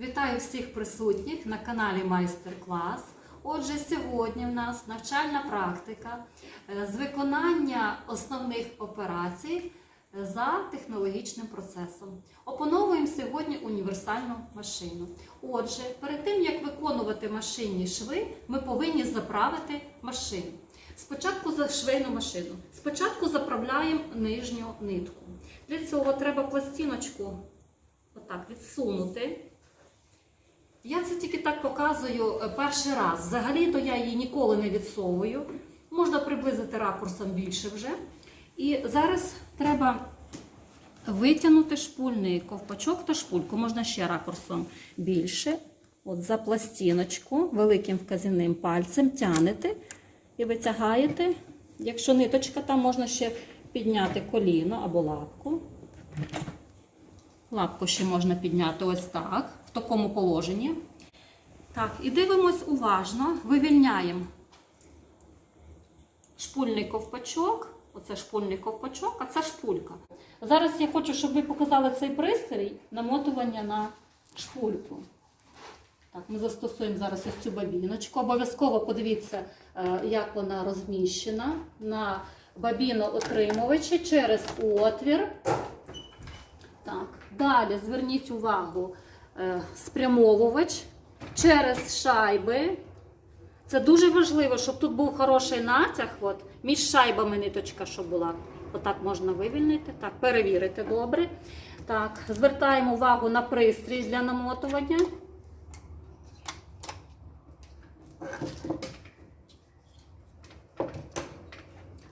Вітаю всіх присутніх на каналі Майстер-клас. Отже, сьогодні в нас навчальна практика е, з виконання основних операцій е, за технологічним процесом. Опановуємо сьогодні універсальну машину. Отже, перед тим як виконувати машинні шви, ми повинні заправити машину. Спочатку за швейну машину. Спочатку заправляємо нижню нитку. Для цього треба пластиночку отак відсунути. Я це тільки так показую е, перший раз. Взагалі-то я її ніколи не відсовую. Можна приблизити ракурсом більше вже. І зараз треба витягнути шпульний ковпачок та шпульку. Можна ще ракурсом більше. От за пластиночку великим вказівним пальцем тянете і витягаєте. Якщо ниточка, там можна ще підняти коліно або лапку. Лапку ще можна підняти ось так, в такому положенні. Так, і дивимось уважно, вивільняємо шпульний ковпачок. Оце шпульний ковпачок, а це шпулька. Зараз я хочу, щоб ви показали цей пристрій намотування на шпульку. Так, ми застосуємо зараз ось цю бабіночку. Обов'язково подивіться, е, як вона розміщена на бабіно-отримувачі через отвір. Так, далі зверніть увагу, спрямовувач через шайби. Це дуже важливо, щоб тут був хороший натяг. От, між шайбами ниточка, щоб була. Отак можна вивільнити. Так, перевірити добре. Так, звертаємо увагу на пристрій для намотування.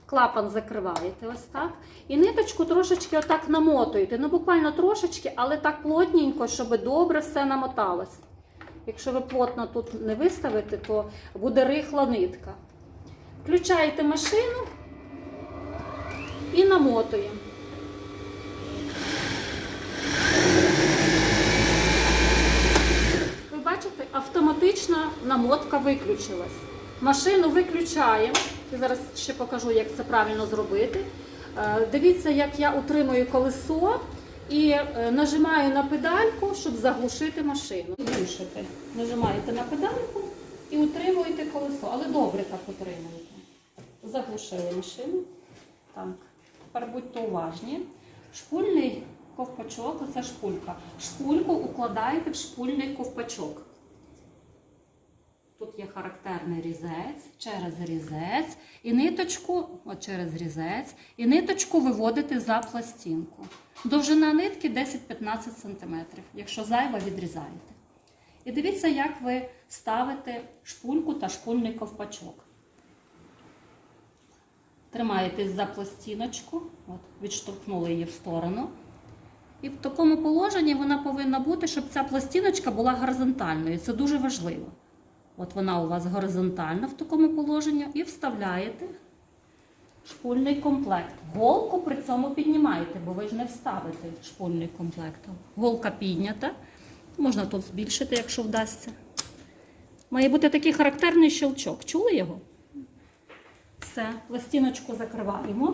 Клапан закриваєте ось так. І ниточку трошечки отак намотуєте. Ну, буквально трошечки, але так плотненько, щоб добре все намоталось. Якщо ви плотно тут не виставите, то буде рихла нитка. Включаєте машину і намотуємо. Ви бачите, автоматична намотка виключилась. Машину виключаємо. Я зараз ще покажу, як це правильно зробити. Е, Дивіться, як я утримую колесо і е, нажимаю на педальку, щоб заглушити машину. Глушите. Нажимаєте на педальку і утримуєте колесо, але добре так утримуєте. Заглушили машину. Так, тепер будьте уважні. Шпульний ковпачок, це шпулька. Шпульку укладаєте в шпульний ковпачок. Тут є характерний різець, через різець, і ниточку, от через різець, і ниточку виводите за пластинку. Довжина нитки 10-15 см, якщо зайва, відрізаєте. І дивіться, як ви ставите шпульку та шпульний ковпачок. Тримаєтесь за пластиночку, от, відштовхнули її в сторону. І в такому положенні вона повинна бути, щоб ця пластиночка була горизонтальною. Це дуже важливо. От вона у вас горизонтальна в такому положенні і вставляєте шпульний комплект. Голку при цьому піднімаєте, бо ви ж не вставите шпульний комплект. Голка піднята. Можна тут збільшити, якщо вдасться. Має бути такий характерний щелчок. Чули його? Все, пластиночку закриваємо.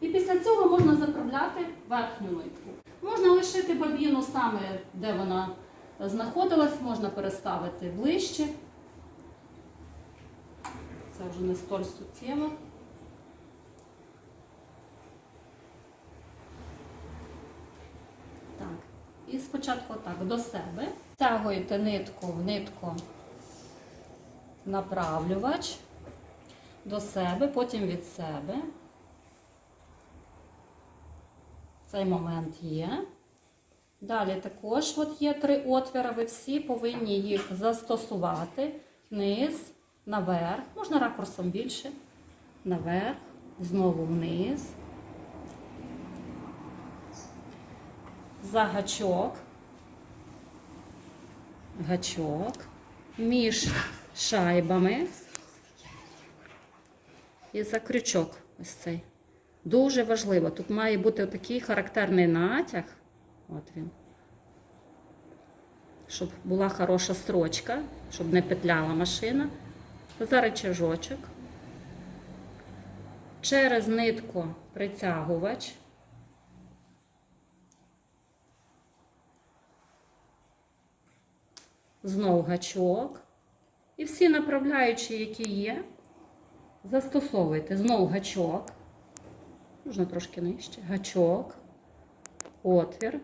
І після цього можна заправляти верхню нитку. Можна лишити бабіну саме, де вона знаходилась, можна переставити ближче. Це вже не столь суттєво. Так. І спочатку так до себе. Тягуєте нитку в нитку направлювач до себе, потім від себе. Цей момент є. Далі також от є три отвіри, ви всі повинні їх застосувати вниз, наверх, можна ракурсом більше, наверх, знову вниз, за гачок, гачок, між шайбами. І за крючок ось цей. Дуже важливо. Тут має бути такий характерний натяг. От він. Щоб була хороша строчка, щоб не петляла машина. За рычажочок. Через нитку притягувач. знов гачок. І всі направляючі, які є, застосовуйте. Знов гачок. Можна трошки нижче. Гачок, отвір.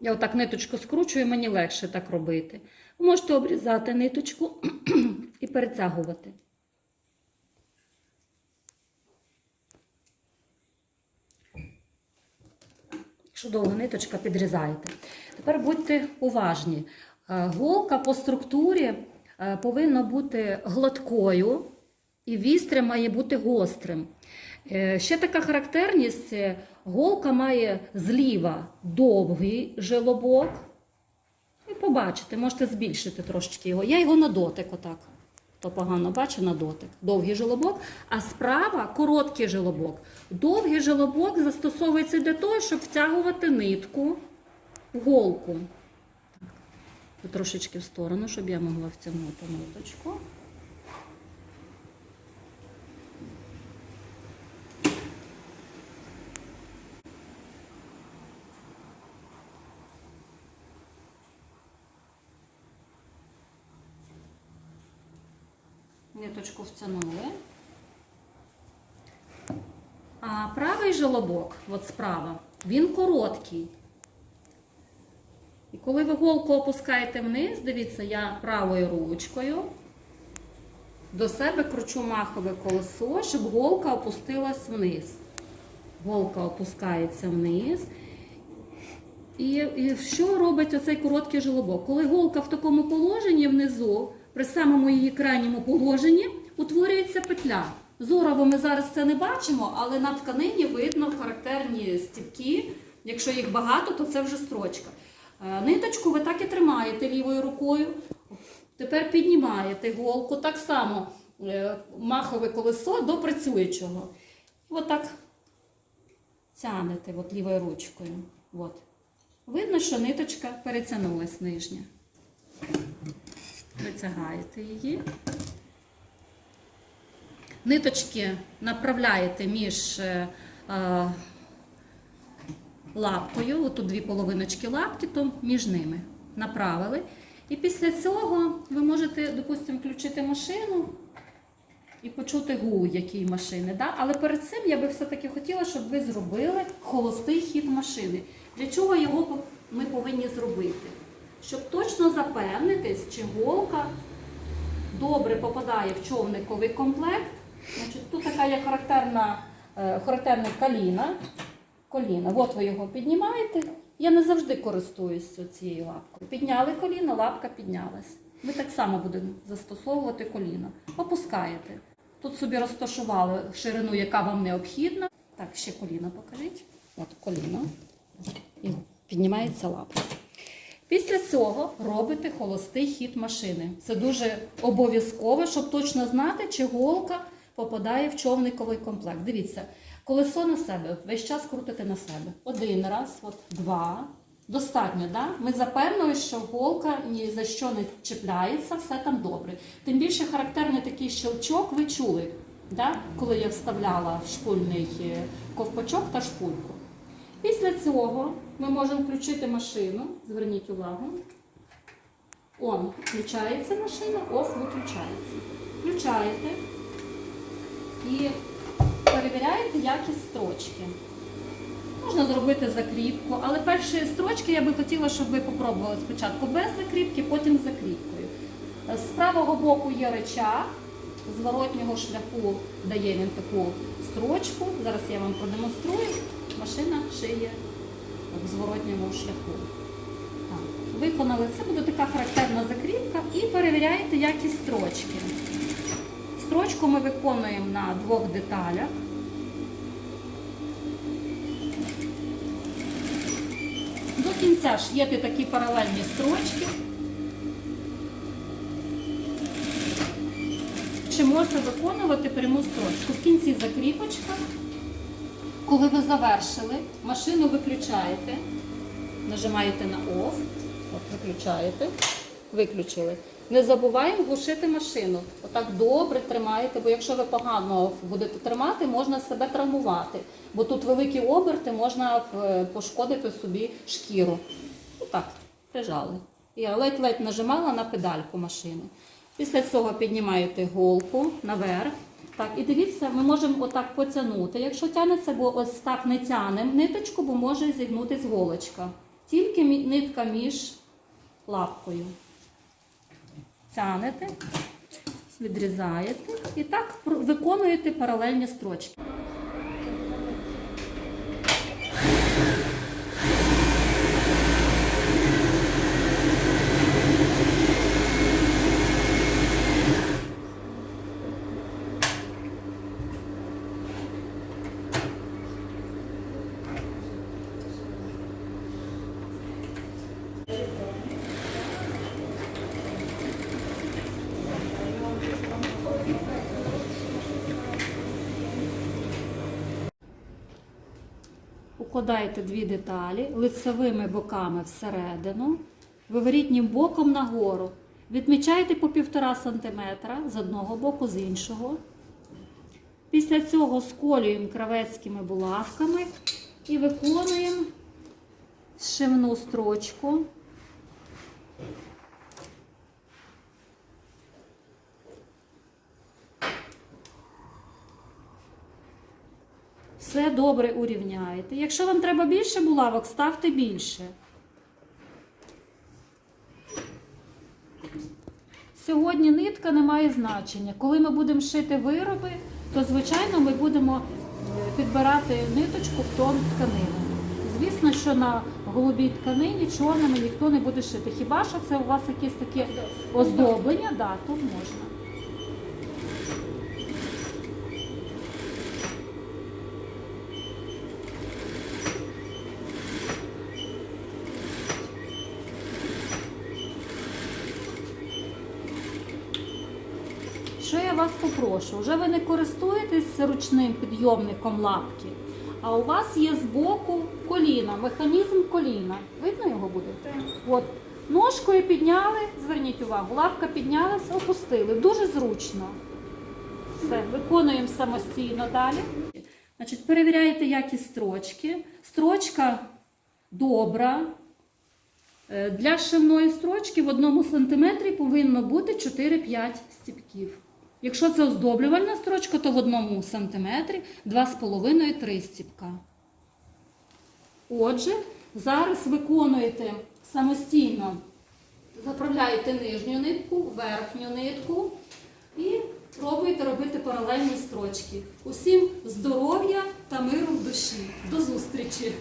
Я отак ниточку скручую, мені легше так робити. Ви можете обрізати ниточку і перетягувати. Якщо довга ниточка, підрізаєте. Тепер будьте уважні. Е, Голка по структурі е, повинна бути гладкою, і вістря має бути гострим. Е, Ще така характерність: е, голка має зліва довгий желобок. Побачите, можете збільшити трошечки його. Я його на дотик, отак. То погано бачу на дотик. Довгий желобок, а справа короткий желобок. Довгий желобок застосовується для того, щоб втягувати нитку в голку. Трошечки в сторону, щоб я могла втягнути ниточку. Ниточку втягнули. А правий желобок, от справа, він короткий. І коли ви голку опускаєте вниз, дивіться, я правою ручкою до себе кручу махове колесо, щоб голка опустилась вниз. Голка опускається вниз. І, і що робить оцей короткий желобок? Коли голка в такому положенні внизу, при самому її крайньому положенні, утворюється петля. Зорово ми зараз це не бачимо, але на тканині видно характерні стіпки. Якщо їх багато, то це вже строчка. Е, Ниточку ви так і тримаєте лівою рукою. Тепер піднімаєте голку, так само е, махове колесо до працюючого. Отак тянете от лівою ручкою. От. Видно, що ниточка перетягнулась нижня. Витягаєте її. Ниточки направляєте між е, е, лапкою, отут дві половиночки лапки, то між ними направили. І після цього ви можете, допустимо, включити машину і почути гул якій машини. Да? Але перед цим я би все-таки хотіла, щоб ви зробили холостий хід машини. Для чого його ми повинні зробити? Щоб точно запевнитись, чи голка добре попадає в човниковий комплект. Значить, тут така є характерна, е, характерне коліна. коліна. От ви його піднімаєте. Я не завжди користуюся цією лапкою. Підняли коліно, лапка піднялась. Ми так само будемо застосовувати коліно. Опускаєте. Тут собі розташували ширину, яка вам необхідна. Так, ще коліно покажіть. От коліно. І піднімається лапка. Після цього робите холостий хід машини. Це дуже обов'язково, щоб точно знати, чи голка попадає в човниковий комплект. Дивіться, колесо на себе, весь час крутите на себе. Один раз, от, два. Достатньо, да? Ми запевнили, що голка ні за що не чіпляється, все там добре. Тим більше характерний такий щелчок ви чули, да? коли я вставляла шпульний е, ковпачок та шпульку. Після цього ми можемо включити машину. Зверніть увагу. Он включається машина, оф виключається. Включаєте і перевіряєте якість строчки. Можна зробити закріпку, але перші строчки я би хотіла, щоб ви попробували спочатку без закріпки, потім з закріпкою. З правого боку є речах, з зворотнього шляху дає він таку строчку. Зараз я вам продемонструю. Машина шиє в зворотньому шляху. Так. Виконали це, буде така характерна закріпка і перевіряєте якість строчки. Строчку ми виконуємо на двох деталях. До кінця ш'єте такі паралельні строчки. Чи можна виконувати пряму строчку? В кінці закріпочка. Коли ви завершили, машину виключаєте, нажимаєте на OFF, от виключаєте, виключили. Не забуваємо глушити машину. Отак добре тримаєте, бо якщо ви погано будете тримати, можна себе травмувати. Бо тут великі оберти, можна е, пошкодити собі шкіру. Отак, прижали. Я ледь-ледь нажимала на педальку машини. Після цього піднімаєте голку наверх. Так, і дивіться, ми можемо отак потягнути. Якщо тягнеться, бо ось так не тянемо ниточку, бо може зігнутись голочка. Тільки нитка між лапкою. Тянете, відрізаєте і так виконуєте паралельні строчки. Укладаєте дві деталі лицевими боками всередину, виворітнім боком нагору. Відмічаєте по 1,5 см з одного боку, з іншого. Після цього сколюємо кравецькими булавками і виконуємо зшивну строчку. Все добре урівняєте. Якщо вам треба більше булавок, ставте більше. Сьогодні нитка не має значення. Коли ми будемо шити вироби, то звичайно ми будемо е, підбирати ниточку в тон тканини. Звісно, що на голубій тканині чорними ніхто не буде шити. Хіба що це у вас якесь таке оздоблення, да, то можна. Що я попрошу? Вже ви не користуєтесь ручним підйомником лапки, а у вас є збоку коліна, механізм коліна. Видно його буде? От. Ножкою підняли, зверніть увагу, лапка піднялась, опустили. Дуже зручно. Все, виконуємо самостійно далі. Значить, перевіряєте якість строчки. Строчка добра. Е, Для шивної строчки в одному сантиметрі повинно бути 4-5 стіпків. Якщо це оздоблювальна строчка, то в одному сантиметрі 2,5-3 стіпка. Отже, зараз виконуєте самостійно, заправляєте нижню нитку, верхню нитку і пробуєте робити паралельні строчки. Усім здоров'я та миру в душі. До зустрічі!